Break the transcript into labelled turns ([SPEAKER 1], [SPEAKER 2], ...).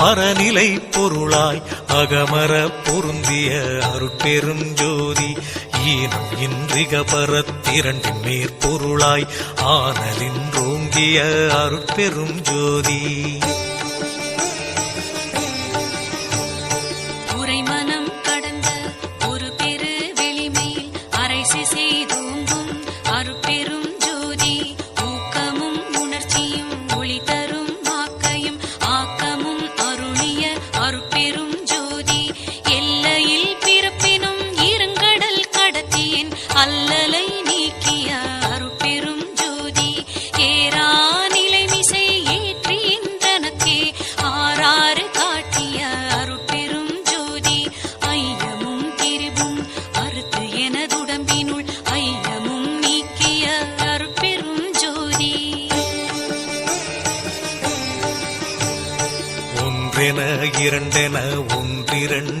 [SPEAKER 1] பரநிலை பொருளாய் அகமர பொருந்திய அருட்பெரும் ஜோதி ஈனம் இன்றிக பரத்திரண்டின் மேற்பொருளாய் ஆனலின்றோங்கிய அருட்பெரும் ஜோதி ஒன்றென இரண்டென ஒன்றிரண்டு